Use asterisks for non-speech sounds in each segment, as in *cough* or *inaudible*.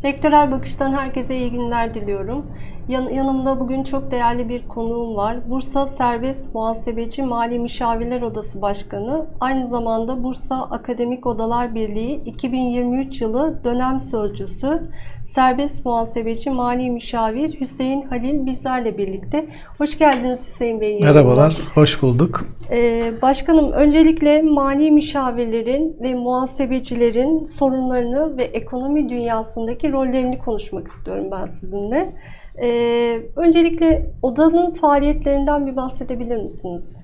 Sektörel bakıştan herkese iyi günler diliyorum. Yan- yanımda bugün çok değerli bir konuğum var. Bursa Serbest Muhasebeci Mali Müşavirler Odası Başkanı, aynı zamanda Bursa Akademik Odalar Birliği 2023 yılı dönem sözcüsü, Serbest Muhasebeci Mali Müşavir Hüseyin Halil bizlerle birlikte. Hoş geldiniz Hüseyin Bey. Merhabalar, hoş bulduk. Ee, başkanım öncelikle mali müşavirlerin ve muhasebecilerin sorunlarını ve ekonomi dünyasındaki rollerini konuşmak istiyorum ben sizinle. Ee, öncelikle odanın faaliyetlerinden bir bahsedebilir misiniz?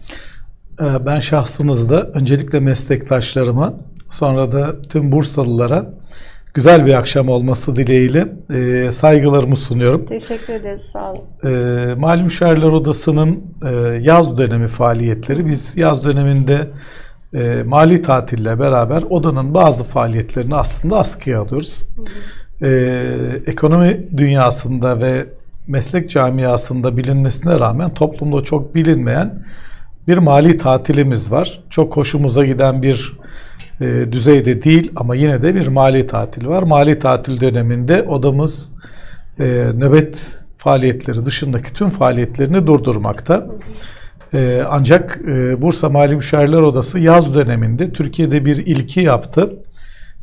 Ee, Ben şahsınızda öncelikle meslektaşlarıma, sonra da tüm Bursalılara güzel bir akşam olması dileğiyle e, saygılarımı sunuyorum. Teşekkür ederiz, sağ olun. E, Mali Müşavirler Odası'nın e, yaz dönemi faaliyetleri, biz yaz döneminde e, mali tatille beraber odanın bazı faaliyetlerini aslında askıya alıyoruz. E, ekonomi dünyasında ve meslek camiasında bilinmesine rağmen toplumda çok bilinmeyen bir mali tatilimiz var. Çok hoşumuza giden bir e, düzeyde değil ama yine de bir mali tatil var. Mali tatil döneminde odamız e, nöbet faaliyetleri dışındaki tüm faaliyetlerini durdurmakta. E, ancak e, Bursa Mali Müşavirler Odası yaz döneminde Türkiye'de bir ilki yaptı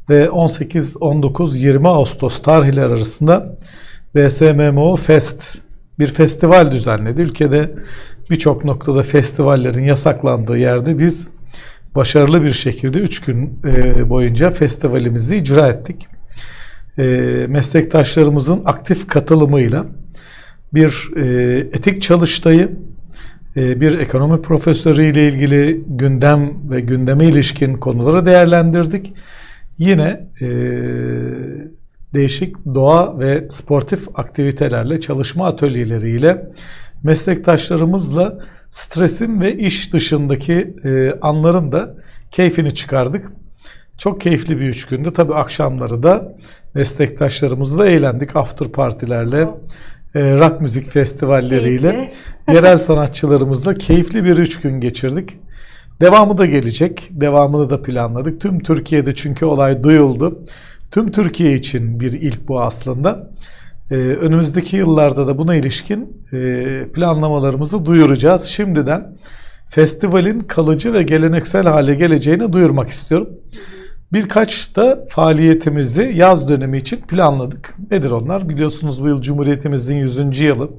ve 18, 19, 20 Ağustos tarihleri arasında BSMMO Fest bir festival düzenledi. Ülkede birçok noktada festivallerin yasaklandığı yerde biz başarılı bir şekilde 3 gün e, boyunca festivalimizi icra ettik. E, meslektaşlarımızın aktif katılımıyla bir e, etik çalıştayı, bir ekonomi profesörü ile ilgili gündem ve gündeme ilişkin konuları değerlendirdik. Yine e, değişik doğa ve sportif aktivitelerle, çalışma atölyeleriyle meslektaşlarımızla stresin ve iş dışındaki e, anların da keyfini çıkardık. Çok keyifli bir üç gündü. Tabii akşamları da meslektaşlarımızla eğlendik. After partilerle, e, rock müzik festivalleriyle, Keyifli. yerel sanatçılarımızla keyifli bir üç gün geçirdik. Devamı da gelecek. Devamını da planladık. Tüm Türkiye'de çünkü olay duyuldu. Tüm Türkiye için bir ilk bu aslında. Ee, önümüzdeki yıllarda da buna ilişkin e, planlamalarımızı duyuracağız. Şimdiden festivalin kalıcı ve geleneksel hale geleceğini duyurmak istiyorum. Birkaç da faaliyetimizi yaz dönemi için planladık. Nedir onlar? Biliyorsunuz bu yıl Cumhuriyetimizin 100. yılı.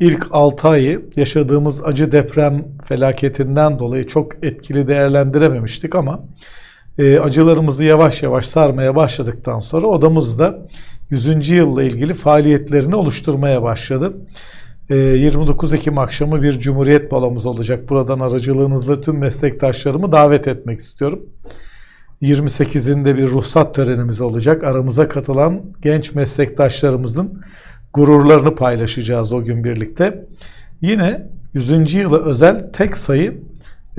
İlk 6 ayı yaşadığımız acı deprem felaketinden dolayı çok etkili değerlendirememiştik ama e, acılarımızı yavaş yavaş sarmaya başladıktan sonra odamızda 100. yılla ilgili faaliyetlerini oluşturmaya başladı. E, 29 Ekim akşamı bir Cumhuriyet balomuz olacak. Buradan aracılığınızla tüm meslektaşlarımı davet etmek istiyorum. 28'inde bir ruhsat törenimiz olacak. Aramıza katılan genç meslektaşlarımızın gururlarını paylaşacağız o gün birlikte. Yine 100. yıla özel tek sayı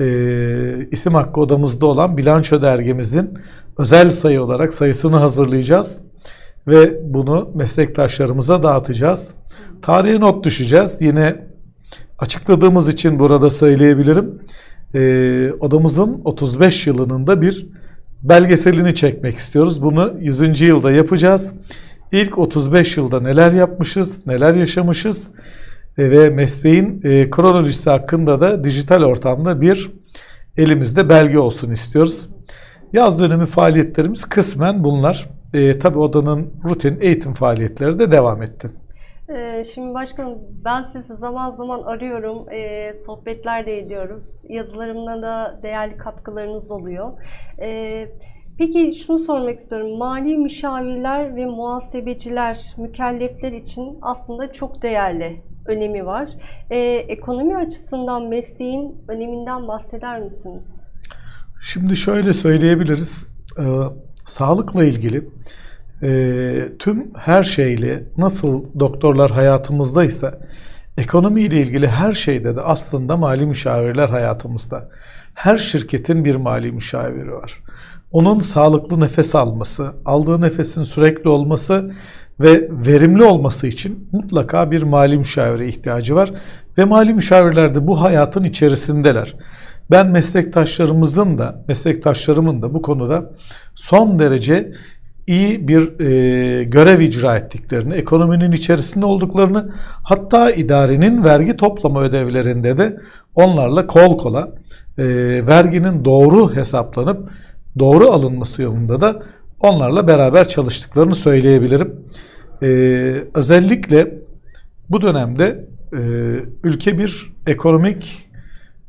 e, isim hakkı odamızda olan bilanço dergimizin özel sayı olarak sayısını hazırlayacağız ve bunu meslektaşlarımıza dağıtacağız. Tarihe not düşeceğiz. Yine açıkladığımız için burada söyleyebilirim. E, odamızın 35 yılının da bir belgeselini çekmek istiyoruz. Bunu 100. yılda yapacağız. İlk 35 yılda neler yapmışız, neler yaşamışız ve mesleğin e, kronolojisi hakkında da dijital ortamda bir elimizde belge olsun istiyoruz. Yaz dönemi faaliyetlerimiz kısmen bunlar. E, tabii odanın rutin eğitim faaliyetleri de devam etti. Ee, şimdi başkanım ben sizi zaman zaman arıyorum, ee, sohbetler de ediyoruz. Yazılarımda da değerli katkılarınız oluyor. Ee, peki şunu sormak istiyorum. Mali müşavirler ve muhasebeciler, mükellefler için aslında çok değerli önemi var. Ee, ekonomi açısından mesleğin öneminden bahseder misiniz? Şimdi şöyle söyleyebiliriz. Ee, sağlıkla ilgili e, tüm her şeyle nasıl doktorlar hayatımızdaysa ekonomi ile ilgili her şeyde de aslında mali müşavirler hayatımızda. Her şirketin bir mali müşaviri var. Onun sağlıklı nefes alması, aldığı nefesin sürekli olması ve verimli olması için mutlaka bir mali müşavire ihtiyacı var. Ve mali müşavirler de bu hayatın içerisindeler. Ben meslektaşlarımızın da, meslektaşlarımın da bu konuda son derece iyi bir e, görev icra ettiklerini, ekonominin içerisinde olduklarını, hatta idarenin vergi toplama ödevlerinde de onlarla kol kola e, verginin doğru hesaplanıp doğru alınması yolunda da onlarla beraber çalıştıklarını söyleyebilirim. E, özellikle bu dönemde e, ülke bir ekonomik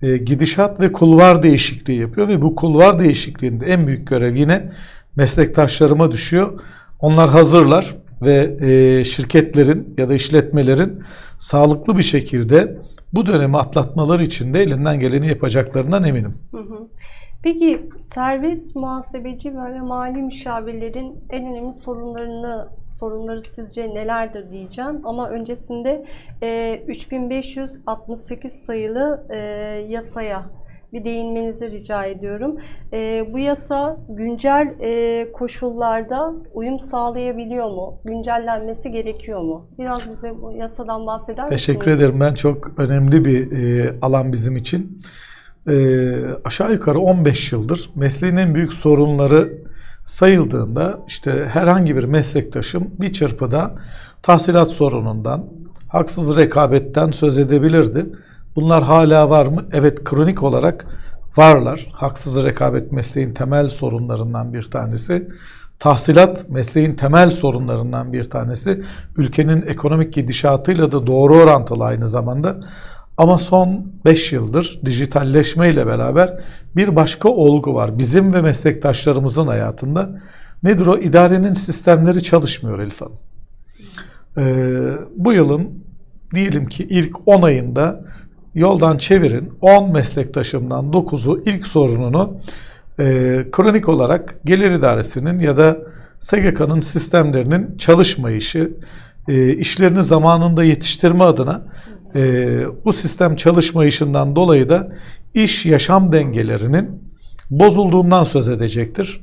e, gidişat ve kulvar değişikliği yapıyor ve bu kulvar değişikliğinde en büyük görev yine meslektaşlarıma düşüyor. Onlar hazırlar ve e, şirketlerin ya da işletmelerin sağlıklı bir şekilde bu dönemi atlatmaları için de elinden geleni yapacaklarından eminim. Hı hı. Peki serbest muhasebeci ve mali müşavirlerin en önemli sorunlarını sorunları sizce nelerdir diyeceğim ama öncesinde e, 3568 sayılı e, yasaya bir değinmenizi rica ediyorum. E, bu yasa güncel e, koşullarda uyum sağlayabiliyor mu? Güncellenmesi gerekiyor mu? Biraz bize bu yasadan bahseder misiniz? Teşekkür ederim. Ben çok önemli bir e, alan bizim için. E, aşağı yukarı 15 yıldır mesleğin en büyük sorunları sayıldığında işte herhangi bir meslektaşım bir çırpıda tahsilat sorunundan, haksız rekabetten söz edebilirdi. Bunlar hala var mı? Evet kronik olarak varlar. Haksız rekabet mesleğin temel sorunlarından bir tanesi. Tahsilat mesleğin temel sorunlarından bir tanesi. Ülkenin ekonomik gidişatıyla da doğru orantılı aynı zamanda. Ama son 5 yıldır dijitalleşme ile beraber bir başka olgu var. Bizim ve meslektaşlarımızın hayatında. Nedir o? İdarenin sistemleri çalışmıyor Elif Hanım. Ee, bu yılın diyelim ki ilk 10 ayında yoldan çevirin 10 meslektaşımdan 9'u ilk sorununu e, kronik olarak gelir idaresinin ya da SGK'nın sistemlerinin çalışmayışı, e, işlerini zamanında yetiştirme adına e, bu sistem çalışmayışından dolayı da iş yaşam dengelerinin bozulduğundan söz edecektir.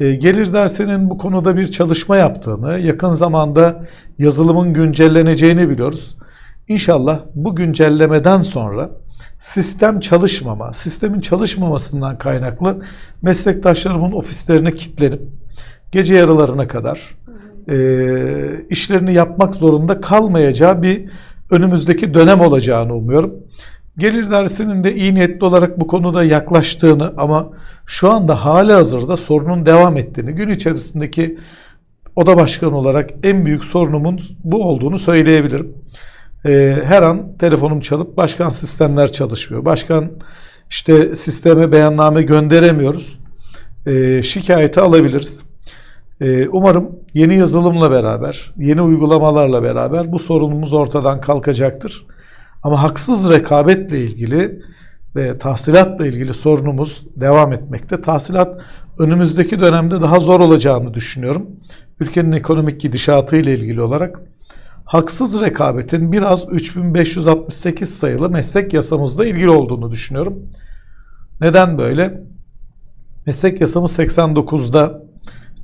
E, gelir dersinin bu konuda bir çalışma yaptığını, yakın zamanda yazılımın güncelleneceğini biliyoruz. İnşallah bu güncellemeden sonra sistem çalışmama, sistemin çalışmamasından kaynaklı meslektaşlarımın ofislerine kilitlenip gece yarılarına kadar e, işlerini yapmak zorunda kalmayacağı bir önümüzdeki dönem olacağını umuyorum. Gelir dersinin de iyi niyetli olarak bu konuda yaklaştığını ama şu anda hali hazırda sorunun devam ettiğini, gün içerisindeki oda başkanı olarak en büyük sorunumun bu olduğunu söyleyebilirim. Ee, her an telefonum çalıp başkan sistemler çalışmıyor. Başkan işte sisteme beyanname gönderemiyoruz. Ee, şikayeti alabiliriz. Ee, umarım yeni yazılımla beraber, yeni uygulamalarla beraber bu sorunumuz ortadan kalkacaktır. Ama haksız rekabetle ilgili ve tahsilatla ilgili sorunumuz devam etmekte. Tahsilat önümüzdeki dönemde daha zor olacağını düşünüyorum. Ülkenin ekonomik gidişatı ile ilgili olarak haksız rekabetin biraz 3568 sayılı meslek yasamızla ilgili olduğunu düşünüyorum. Neden böyle? Meslek yasamız 89'da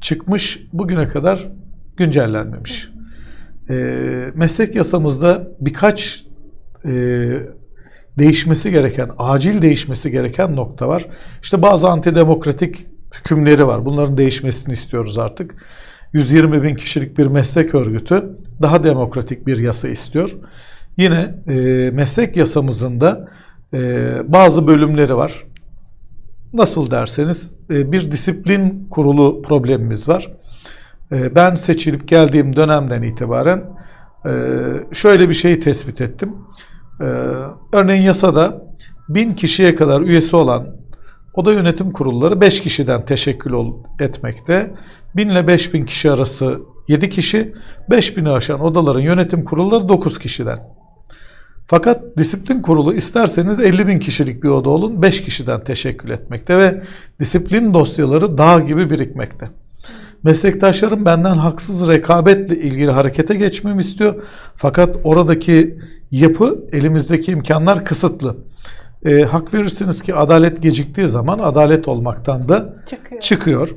çıkmış, bugüne kadar güncellenmemiş. E, meslek yasamızda birkaç e, değişmesi gereken, acil değişmesi gereken nokta var. İşte bazı antidemokratik hükümleri var. Bunların değişmesini istiyoruz artık. 120 bin kişilik bir meslek örgütü daha demokratik bir yasa istiyor. Yine e, meslek yasamızın da e, bazı bölümleri var. Nasıl derseniz bir disiplin kurulu problemimiz var. E, ben seçilip geldiğim dönemden itibaren e, şöyle bir şeyi tespit ettim. E, örneğin yasada bin kişiye kadar üyesi olan oda yönetim kurulları 5 kişiden teşekkül etmekte. 1000 ile 5000 kişi arası 7 kişi, 5000'i aşan odaların yönetim kurulları 9 kişiden. Fakat disiplin kurulu isterseniz 50 bin kişilik bir oda olun 5 kişiden teşekkül etmekte ve disiplin dosyaları dağ gibi birikmekte. Meslektaşlarım benden haksız rekabetle ilgili harekete geçmemi istiyor. Fakat oradaki yapı elimizdeki imkanlar kısıtlı. E, hak verirsiniz ki adalet geciktiği zaman adalet olmaktan da Çıkıyor. çıkıyor.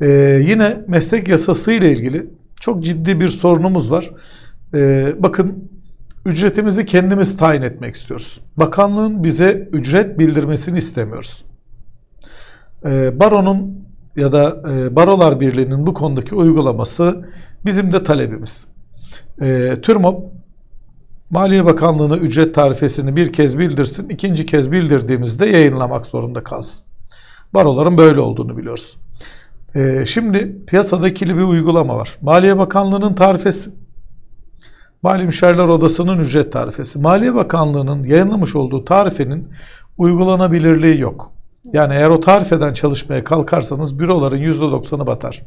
E, yine meslek yasası ile ilgili çok ciddi bir sorunumuz var. E, bakın ücretimizi kendimiz tayin etmek istiyoruz. Bakanlığın bize ücret bildirmesini istemiyoruz. E, baronun ya da e, Barolar Birliği'nin bu konudaki uygulaması bizim de talebimiz. E, TÜRMOP Maliye Bakanlığı'na ücret tarifesini bir kez bildirsin, ikinci kez bildirdiğimizde yayınlamak zorunda kalsın. Baroların böyle olduğunu biliyoruz. E, şimdi piyasada ikili bir uygulama var. Maliye Bakanlığı'nın tarifesi, Mali Müşavirler Odası'nın ücret tarifesi. Maliye Bakanlığı'nın yayınlamış olduğu tarifenin uygulanabilirliği yok. Yani eğer o tarifeden çalışmaya kalkarsanız büroların %90'ı batar.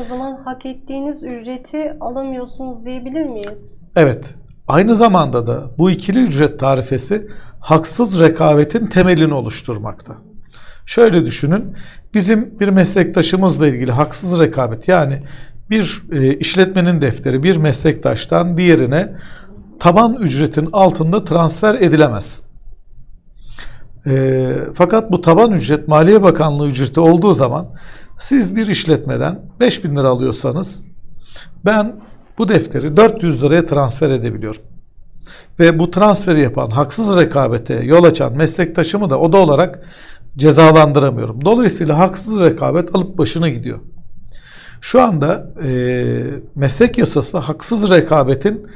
O zaman hak ettiğiniz ücreti alamıyorsunuz diyebilir miyiz? Evet. Aynı zamanda da bu ikili ücret tarifesi haksız rekabetin temelini oluşturmakta. Şöyle düşünün. Bizim bir meslektaşımızla ilgili haksız rekabet yani bir e, işletmenin defteri bir meslektaştan diğerine taban ücretin altında transfer edilemez. E, fakat bu taban ücret Maliye Bakanlığı ücreti olduğu zaman siz bir işletmeden 5000 lira alıyorsanız ben bu defteri 400 liraya transfer edebiliyorum. Ve bu transferi yapan, haksız rekabete yol açan meslektaşımı da oda olarak cezalandıramıyorum. Dolayısıyla haksız rekabet alıp başına gidiyor. Şu anda e, meslek yasası haksız rekabetin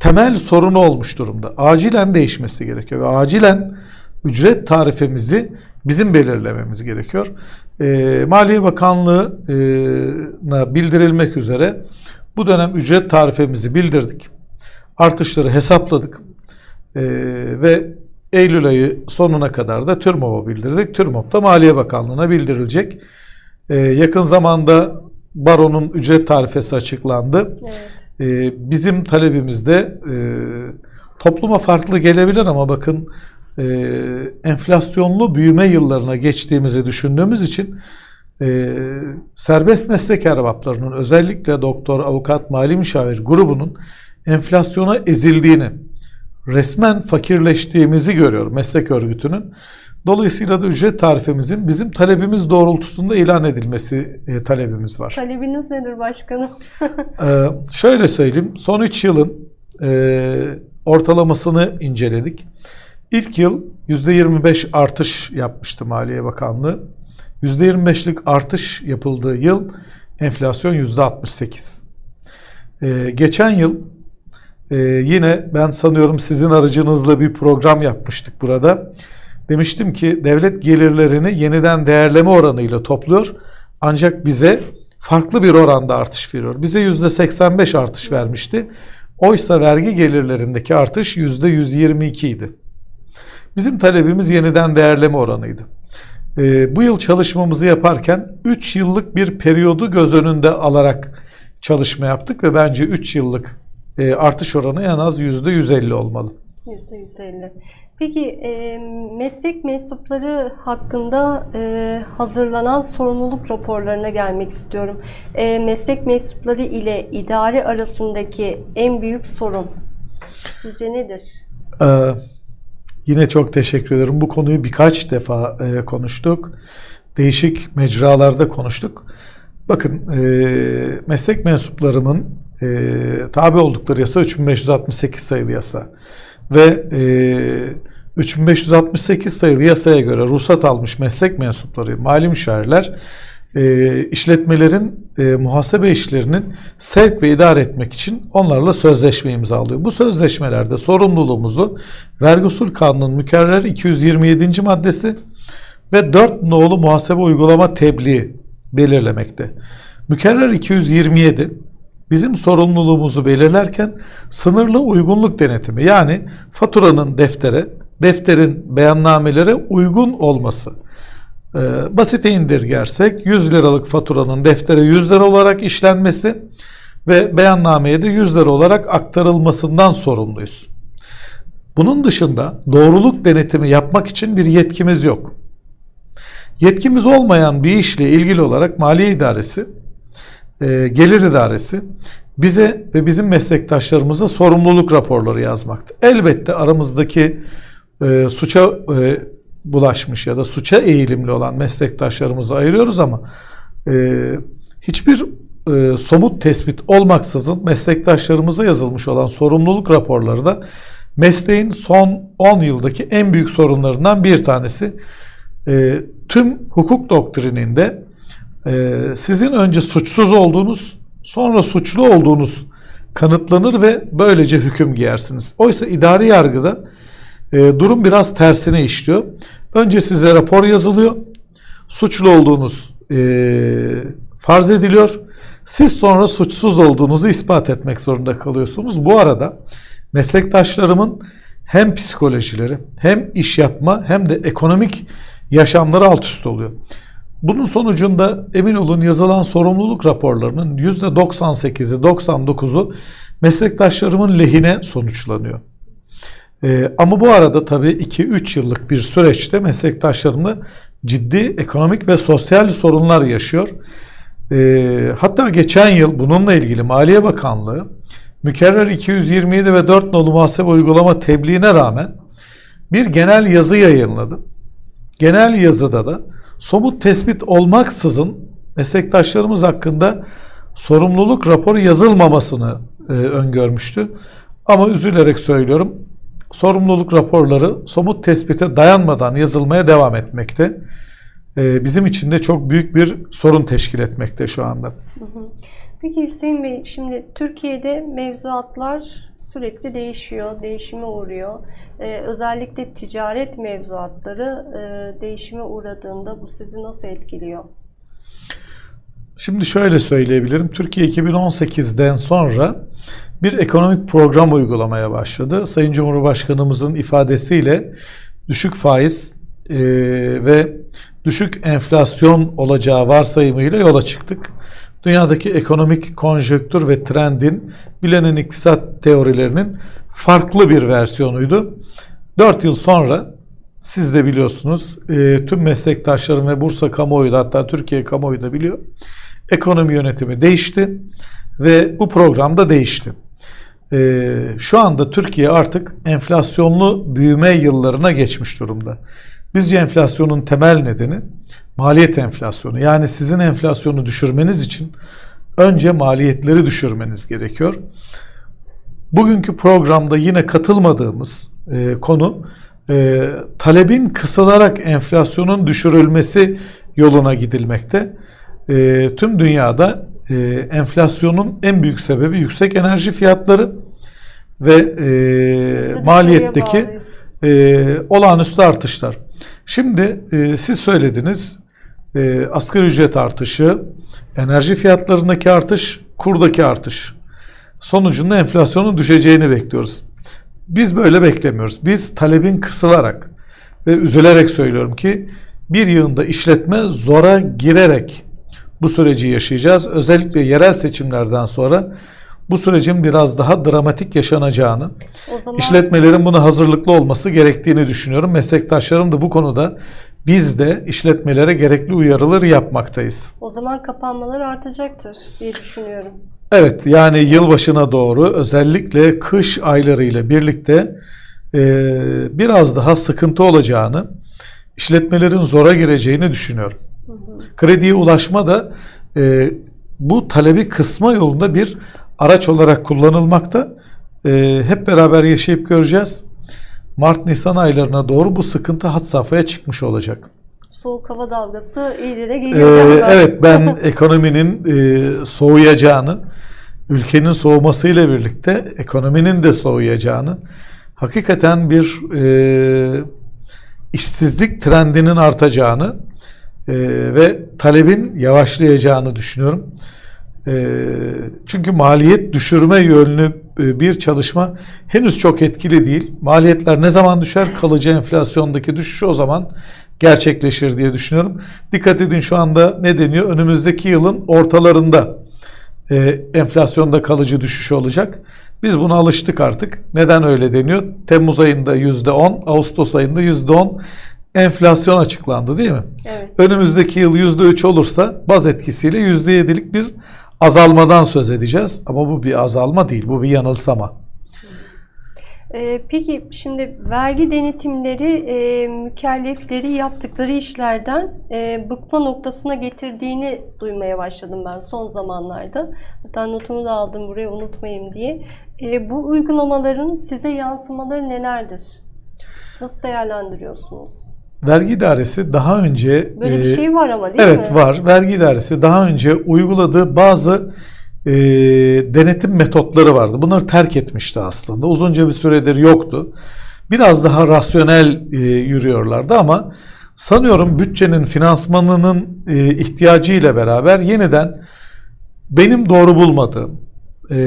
temel sorunu olmuş durumda. Acilen değişmesi gerekiyor ve acilen ücret tarifemizi bizim belirlememiz gerekiyor. E, Maliye Bakanlığı'na bildirilmek üzere bu dönem ücret tarifemizi bildirdik. Artışları hesapladık. E, ve Eylül ayı sonuna kadar da TÜRMOB'a bildirdik. TÜRMOB da Maliye Bakanlığı'na bildirilecek. E, yakın zamanda Baro'nun ücret tarifesi açıklandı. Evet. E, bizim talebimiz de e, topluma farklı gelebilir ama bakın e, enflasyonlu büyüme yıllarına geçtiğimizi düşündüğümüz için e, serbest meslek erbaplarının özellikle doktor, avukat, mali müşavir grubunun enflasyona ezildiğini, resmen fakirleştiğimizi görüyor meslek örgütünün. Dolayısıyla da ücret tarifemizin bizim talebimiz doğrultusunda ilan edilmesi e, talebimiz var. Talebiniz nedir başkanım? *laughs* Ee, şöyle söyleyeyim, son 3 yılın e, ortalamasını inceledik. İlk yıl %25 artış yapmıştı Maliye Bakanlığı. %25'lik artış yapıldığı yıl enflasyon %68. Ee, geçen yıl e, yine ben sanıyorum sizin aracınızla bir program yapmıştık burada. Demiştim ki devlet gelirlerini yeniden değerleme oranıyla topluyor. Ancak bize farklı bir oranda artış veriyor. Bize %85 artış vermişti. Oysa vergi gelirlerindeki artış %122 idi. Bizim talebimiz yeniden değerleme oranıydı. Ee, bu yıl çalışmamızı yaparken 3 yıllık bir periyodu göz önünde alarak çalışma yaptık ve bence 3 yıllık e, artış oranı en az %150 olmalı. %150. Peki e, meslek mensupları hakkında e, hazırlanan sorumluluk raporlarına gelmek istiyorum. E, meslek mensupları ile idare arasındaki en büyük sorun sizce nedir? Ee, yine çok teşekkür ederim. Bu konuyu birkaç defa e, konuştuk. Değişik mecralarda konuştuk. Bakın e, meslek mensuplarımın e, tabi oldukları yasa 3568 sayılı yasa ve e, 3568 sayılı yasaya göre ruhsat almış meslek mensupları, mali müşavirler e, işletmelerin e, muhasebe işlerinin sevk ve idare etmek için onlarla sözleşme imzalıyor. Bu sözleşmelerde sorumluluğumuzu Vergi Usul Kanunu'nun mükerrer 227. maddesi ve 4 nolu muhasebe uygulama tebliği belirlemekte. Mükerrer 227 bizim sorumluluğumuzu belirlerken sınırlı uygunluk denetimi yani faturanın deftere, defterin beyannamelere uygun olması. Ee, basite indirgersek 100 liralık faturanın deftere 100 lira olarak işlenmesi ve beyannameye de 100 lira olarak aktarılmasından sorumluyuz. Bunun dışında doğruluk denetimi yapmak için bir yetkimiz yok. Yetkimiz olmayan bir işle ilgili olarak Maliye İdaresi, e, Gelir İdaresi bize ve bizim meslektaşlarımıza sorumluluk raporları yazmakta. Elbette aramızdaki e, suça e, bulaşmış ya da suça eğilimli olan meslektaşlarımızı ayırıyoruz ama e, hiçbir e, somut tespit olmaksızın meslektaşlarımıza yazılmış olan sorumluluk raporları da mesleğin son 10 yıldaki en büyük sorunlarından bir tanesi. E, tüm hukuk doktrininde sizin önce suçsuz olduğunuz, sonra suçlu olduğunuz kanıtlanır ve böylece hüküm giyersiniz. Oysa idari yargıda e, durum biraz tersine işliyor. Önce size rapor yazılıyor, suçlu olduğunuz e, farz ediliyor. Siz sonra suçsuz olduğunuzu ispat etmek zorunda kalıyorsunuz. Bu arada meslektaşlarımın hem psikolojileri hem iş yapma hem de ekonomik yaşamları alt üst oluyor. Bunun sonucunda emin olun yazılan sorumluluk raporlarının %98'i 99'u meslektaşlarımın lehine sonuçlanıyor. Ee, ama bu arada tabii 2-3 yıllık bir süreçte meslektaşlarımla ciddi ekonomik ve sosyal sorunlar yaşıyor. Ee, hatta geçen yıl bununla ilgili Maliye Bakanlığı mükerrer 227 ve 4 nolu muhasebe uygulama tebliğine rağmen bir genel yazı yayınladı. Genel yazıda da somut tespit olmaksızın meslektaşlarımız hakkında sorumluluk raporu yazılmamasını e, öngörmüştü. Ama üzülerek söylüyorum sorumluluk raporları somut tespite dayanmadan yazılmaya devam etmekte. E, bizim için de çok büyük bir sorun teşkil etmekte şu anda. Peki Hüseyin Bey, şimdi Türkiye'de mevzuatlar sürekli değişiyor, değişime uğruyor. Ee, özellikle ticaret mevzuatları e, değişime uğradığında bu sizi nasıl etkiliyor? Şimdi şöyle söyleyebilirim. Türkiye 2018'den sonra bir ekonomik program uygulamaya başladı. Sayın Cumhurbaşkanımızın ifadesiyle düşük faiz e, ve düşük enflasyon olacağı varsayımıyla yola çıktık. Dünyadaki ekonomik konjöktür ve trendin bilenen iktisat teorilerinin farklı bir versiyonuydu. 4 yıl sonra siz de biliyorsunuz e, tüm meslektaşlarım ve Bursa kamuoyu da hatta Türkiye kamuoyu da biliyor. Ekonomi yönetimi değişti ve bu program da değişti. E, şu anda Türkiye artık enflasyonlu büyüme yıllarına geçmiş durumda. Bizce enflasyonun temel nedeni maliyet enflasyonu. Yani sizin enflasyonu düşürmeniz için önce maliyetleri düşürmeniz gerekiyor. Bugünkü programda yine katılmadığımız e, konu e, talebin kısılarak enflasyonun düşürülmesi yoluna gidilmekte. E, tüm dünyada e, enflasyonun en büyük sebebi yüksek enerji fiyatları ve e, maliyetteki e, olağanüstü artışlar. Şimdi e, siz söylediniz e, asgari ücret artışı, enerji fiyatlarındaki artış, kurdaki artış. Sonucunda enflasyonun düşeceğini bekliyoruz. Biz böyle beklemiyoruz. Biz talebin kısılarak ve üzülerek söylüyorum ki bir yığında işletme zora girerek bu süreci yaşayacağız. Özellikle yerel seçimlerden sonra bu sürecin biraz daha dramatik yaşanacağını, O zaman İşletmelerin buna hazırlıklı olması gerektiğini düşünüyorum. Meslektaşlarım da bu konuda biz de işletmelere gerekli uyarıları yapmaktayız. o zaman kapanmalar artacaktır diye düşünüyorum. Evet yani yılbaşına doğru özellikle kış aylarıyla birlikte e, biraz daha sıkıntı olacağını, işletmelerin zora gireceğini düşünüyorum. Krediye ulaşma da e, bu talebi kısma yolunda bir araç olarak kullanılmakta. E, hep beraber yaşayıp göreceğiz. Mart-Nisan aylarına doğru bu sıkıntı had safhaya çıkmış olacak. Soğuk hava dalgası iyice Ee, geliyor galiba. evet ben *laughs* ekonominin e, soğuyacağını, ülkenin soğumasıyla birlikte ekonominin de soğuyacağını, hakikaten bir e, işsizlik trendinin artacağını e, ve talebin yavaşlayacağını düşünüyorum. E, çünkü maliyet düşürme yönlü e, bir çalışma henüz çok etkili değil. Maliyetler ne zaman düşer? Kalıcı enflasyondaki düşüş o zaman gerçekleşir diye düşünüyorum. Dikkat edin şu anda ne deniyor? Önümüzdeki yılın ortalarında e, enflasyonda kalıcı düşüş olacak. Biz buna alıştık artık. Neden öyle deniyor? Temmuz ayında %10, Ağustos ayında %10 enflasyon açıklandı değil mi? Evet. Önümüzdeki yıl %3 olursa baz etkisiyle %7'lik bir azalmadan söz edeceğiz. Ama bu bir azalma değil, bu bir yanılsama. Ee, peki şimdi vergi denetimleri e, mükellefleri yaptıkları işlerden e, bıkma noktasına getirdiğini duymaya başladım ben son zamanlarda. Hatta notumu da aldım buraya unutmayayım diye. E, bu uygulamaların size yansımaları nelerdir? Nasıl değerlendiriyorsunuz? Vergi idaresi daha önce Böyle bir e, şey var ama değil evet mi? var. Vergi idaresi daha önce uyguladığı bazı e, denetim metotları vardı. Bunları terk etmişti aslında. Uzunca bir süredir yoktu. Biraz daha rasyonel e, yürüyorlardı ama sanıyorum bütçenin finansmanının e, ihtiyacı ile beraber yeniden benim doğru bulmadığım e,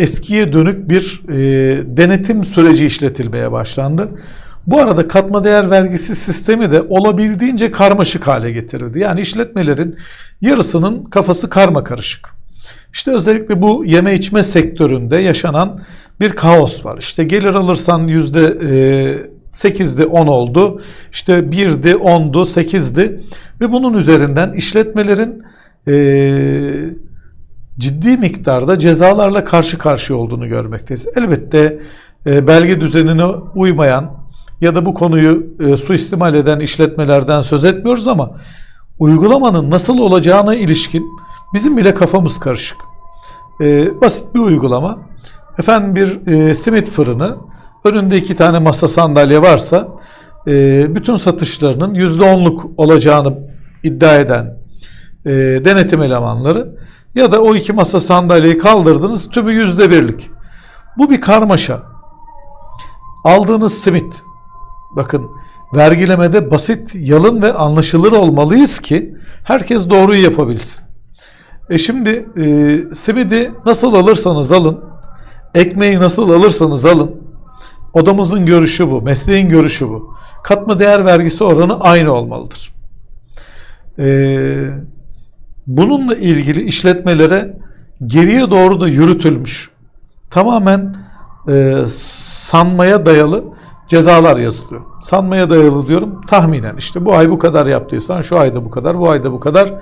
eskiye dönük bir e, denetim süreci işletilmeye başlandı. Bu arada katma değer vergisi sistemi de olabildiğince karmaşık hale getirildi. Yani işletmelerin yarısının kafası karma karışık. İşte özellikle bu yeme içme sektöründe yaşanan bir kaos var. İşte gelir alırsan yüzde e, 8'di 10 oldu. İşte 1'di 10'du 8'di ve bunun üzerinden işletmelerin e, ciddi miktarda cezalarla karşı karşıya olduğunu görmekteyiz. Elbette e, belge düzenine uymayan ya da bu konuyu e, suistimal eden işletmelerden söz etmiyoruz ama uygulamanın nasıl olacağına ilişkin bizim bile kafamız karışık. E, basit bir uygulama. Efendim bir e, simit fırını önünde iki tane masa sandalye varsa e, bütün satışlarının %10'luk olacağını iddia eden e, denetim elemanları ya da o iki masa sandalyeyi kaldırdınız tümü yüzde birlik. Bu bir karmaşa. Aldığınız simit bakın vergilemede basit, yalın ve anlaşılır olmalıyız ki herkes doğruyu yapabilsin. E şimdi e, simidi nasıl alırsanız alın, ekmeği nasıl alırsanız alın. Odamızın görüşü bu, mesleğin görüşü bu. Katma değer vergisi oranı aynı olmalıdır. Eee Bununla ilgili işletmelere geriye doğru da yürütülmüş. Tamamen e, sanmaya dayalı cezalar yazılıyor. Sanmaya dayalı diyorum tahminen işte bu ay bu kadar yaptıysan şu ayda bu kadar, bu ayda bu kadar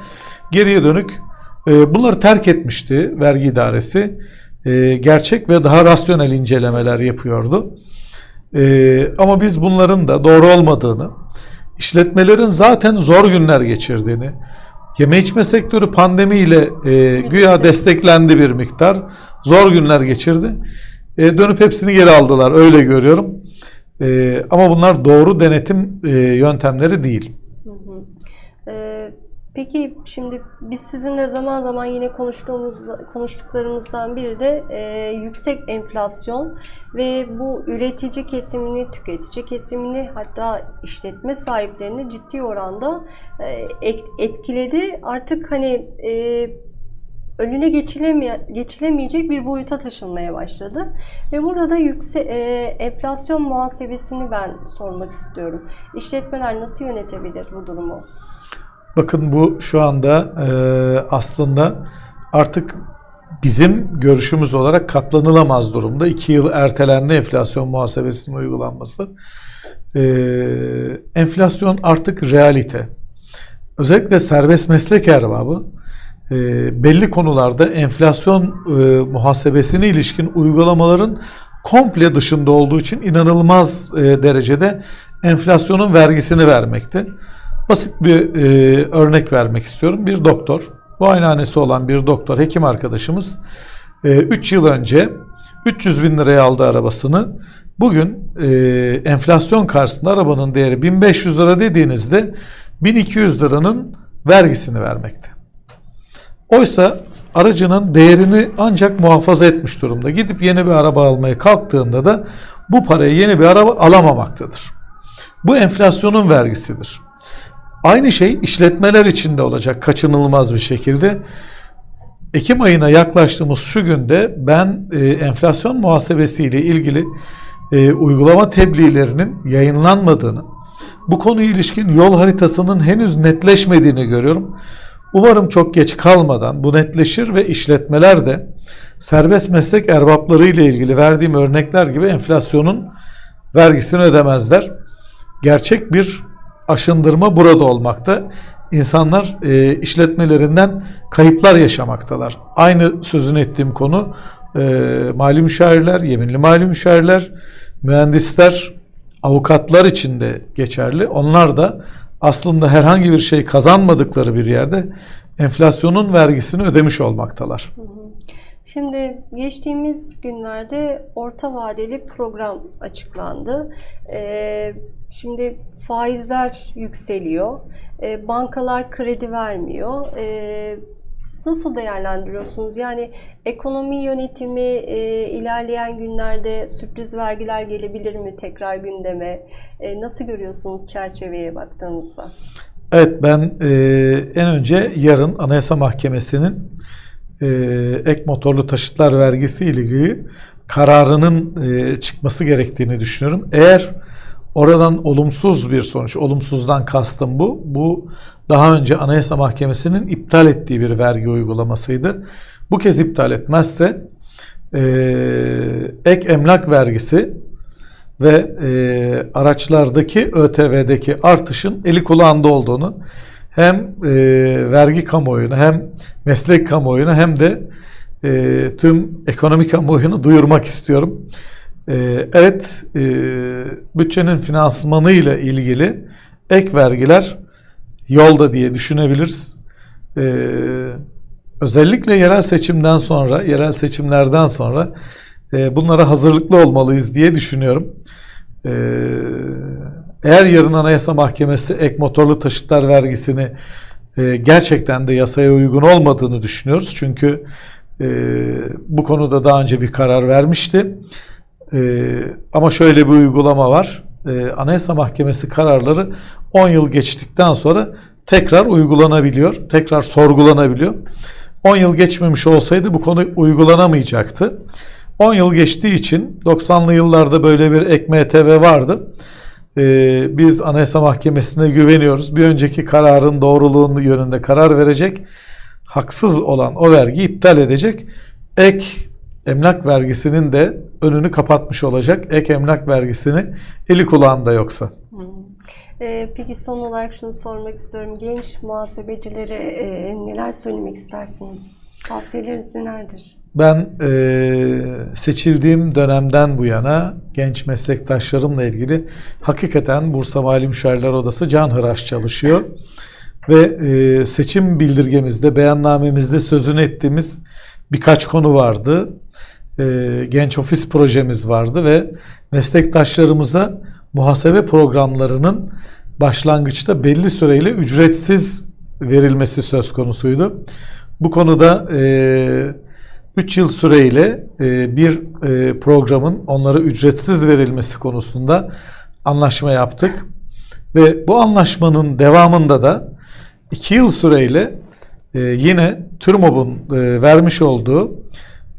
geriye dönük e, bunları terk etmişti vergi idaresi. E, gerçek ve daha rasyonel incelemeler yapıyordu. E, ama biz bunların da doğru olmadığını, işletmelerin zaten zor günler geçirdiğini, Yeme içme sektörü pandemiyle e, güya desteklendi bir miktar. Zor günler geçirdi. E, dönüp hepsini geri aldılar. Öyle görüyorum. E, ama bunlar doğru denetim e, yöntemleri değil. Ee, peki şimdi biz sizinle zaman zaman yine konuştuğumuz konuştuklarımızdan biri de e, yüksek enflasyon ve bu üretici kesimini, tüketici kesimini hatta işletme sahiplerini ciddi oranda e, et- etkiledi. Artık hani e, önüne geçileme, geçilemeyecek bir boyuta taşınmaya başladı. Ve burada da yüksek enflasyon muhasebesini ben sormak istiyorum. İşletmeler nasıl yönetebilir bu durumu? Bakın bu şu anda e, aslında artık bizim görüşümüz olarak katlanılamaz durumda. İki yıl ertelendi enflasyon muhasebesinin uygulanması. E, enflasyon artık realite. Özellikle serbest meslek erbabı e, belli konularda enflasyon e, muhasebesine ilişkin uygulamaların komple dışında olduğu için inanılmaz e, derecede enflasyonun vergisini vermekte. Basit bir e, örnek vermek istiyorum. Bir doktor, muayenehanesi olan bir doktor, hekim arkadaşımız 3 yıl önce 300 bin liraya aldığı arabasını bugün e, enflasyon karşısında arabanın değeri 1500 lira dediğinizde 1200 liranın vergisini vermekte. Oysa aracının değerini ancak muhafaza etmiş durumda. Gidip yeni bir araba almaya kalktığında da bu parayı yeni bir araba alamamaktadır. Bu enflasyonun vergisidir. Aynı şey işletmeler için de olacak kaçınılmaz bir şekilde. Ekim ayına yaklaştığımız şu günde ben e, enflasyon muhasebesiyle ilgili e, uygulama tebliğlerinin yayınlanmadığını, bu konuya ilişkin yol haritasının henüz netleşmediğini görüyorum. Umarım çok geç kalmadan bu netleşir ve işletmeler de serbest meslek erbapları ile ilgili verdiğim örnekler gibi enflasyonun vergisini ödemezler. Gerçek bir aşındırma burada olmakta. İnsanlar e, işletmelerinden kayıplar yaşamaktalar. Aynı sözünü ettiğim konu e, mali müşavirler, yeminli mali müşavirler, mühendisler, avukatlar için de geçerli. Onlar da aslında herhangi bir şey kazanmadıkları bir yerde enflasyonun vergisini ödemiş olmaktalar. Şimdi geçtiğimiz günlerde orta vadeli program açıklandı. Ee, şimdi faizler yükseliyor. Ee, bankalar kredi vermiyor. Ee, nasıl değerlendiriyorsunuz? Yani ekonomi yönetimi e, ilerleyen günlerde sürpriz vergiler gelebilir mi tekrar gündeme? E, nasıl görüyorsunuz çerçeveye baktığınızda? Evet ben e, en önce yarın Anayasa Mahkemesi'nin e, ek motorlu taşıtlar vergisi ile ilgili kararının e, çıkması gerektiğini düşünüyorum. Eğer oradan olumsuz bir sonuç, olumsuzdan kastım bu. Bu daha önce Anayasa Mahkemesi'nin iptal ettiği bir vergi uygulamasıydı. Bu kez iptal etmezse e, ek emlak vergisi ve e, araçlardaki ÖTV'deki artışın eli kulağında olduğunu hem e, vergi kamuoyuna hem meslek kamuoyuna hem de e, tüm ekonomi kamuoyunu duyurmak istiyorum. E, evet, e, bütçenin finansmanı ile ilgili ek vergiler yolda diye düşünebiliriz. E, özellikle yerel seçimden sonra, yerel seçimlerden sonra e, bunlara hazırlıklı olmalıyız diye düşünüyorum. E, eğer yarın Anayasa Mahkemesi ek motorlu taşıtlar vergisini e, gerçekten de yasaya uygun olmadığını düşünüyoruz. Çünkü e, bu konuda daha önce bir karar vermişti. E, ama şöyle bir uygulama var. E, Anayasa Mahkemesi kararları 10 yıl geçtikten sonra tekrar uygulanabiliyor, tekrar sorgulanabiliyor. 10 yıl geçmemiş olsaydı bu konu uygulanamayacaktı. 10 yıl geçtiği için 90'lı yıllarda böyle bir ek MTV vardı. Ee, biz Anayasa Mahkemesi'ne güveniyoruz. Bir önceki kararın doğruluğunu yönünde karar verecek. Haksız olan o vergi iptal edecek. Ek emlak vergisinin de önünü kapatmış olacak. Ek emlak vergisini eli kulağında yoksa. Hmm. Ee, peki son olarak şunu sormak istiyorum. Genç muhasebecilere e, neler söylemek istersiniz? Tavsiyeleriniz nelerdir? Ben e, seçildiğim dönemden bu yana genç meslektaşlarımla ilgili hakikaten Bursa Mali Müşavirler Odası canhıraş çalışıyor. Ve e, seçim bildirgemizde, beyannamemizde sözünü ettiğimiz birkaç konu vardı. E, genç ofis projemiz vardı ve meslektaşlarımıza muhasebe programlarının başlangıçta belli süreyle ücretsiz verilmesi söz konusuydu. Bu konuda e, 3 yıl süreyle e, bir e, programın onlara ücretsiz verilmesi konusunda anlaşma yaptık. Ve bu anlaşmanın devamında da 2 yıl süreyle yine TÜRMOB'un vermiş olduğu,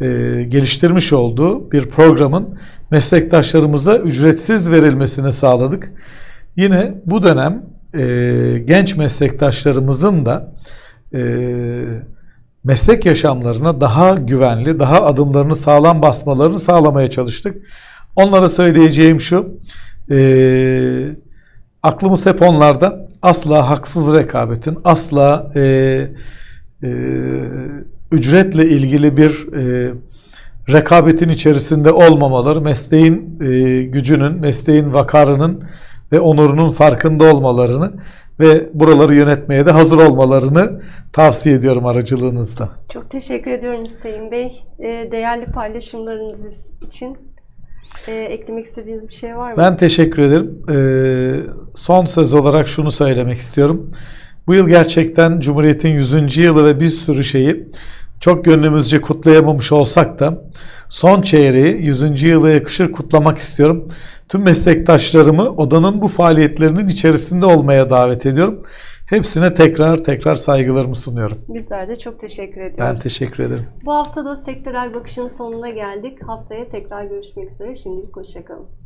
e, geliştirmiş olduğu bir programın meslektaşlarımıza ücretsiz verilmesini sağladık. Yine bu dönem e, genç meslektaşlarımızın da e, meslek yaşamlarına daha güvenli, daha adımlarını sağlam basmalarını sağlamaya çalıştık. Onlara söyleyeceğim şu, e, aklımız hep onlarda. Asla haksız rekabetin, asla e, e, ücretle ilgili bir e, rekabetin içerisinde olmamaları, mesleğin e, gücünün, mesleğin vakarının ve onurunun farkında olmalarını ve buraları yönetmeye de hazır olmalarını tavsiye ediyorum aracılığınızla. Çok teşekkür ediyorum Hüseyin Bey. Ee, değerli paylaşımlarınız için e, eklemek istediğiniz bir şey var mı? Ben teşekkür ederim. Ee, son söz olarak şunu söylemek istiyorum. Bu yıl gerçekten Cumhuriyet'in 100. yılı ve bir sürü şeyi çok gönlümüzce kutlayamamış olsak da son çeyreği 100. yıla yakışır kutlamak istiyorum. Tüm meslektaşlarımı odanın bu faaliyetlerinin içerisinde olmaya davet ediyorum. Hepsine tekrar tekrar saygılarımı sunuyorum. Bizler de çok teşekkür ediyoruz. Ben teşekkür ederim. Bu hafta da sektörel bakışın sonuna geldik. Haftaya tekrar görüşmek üzere. Şimdilik hoşçakalın.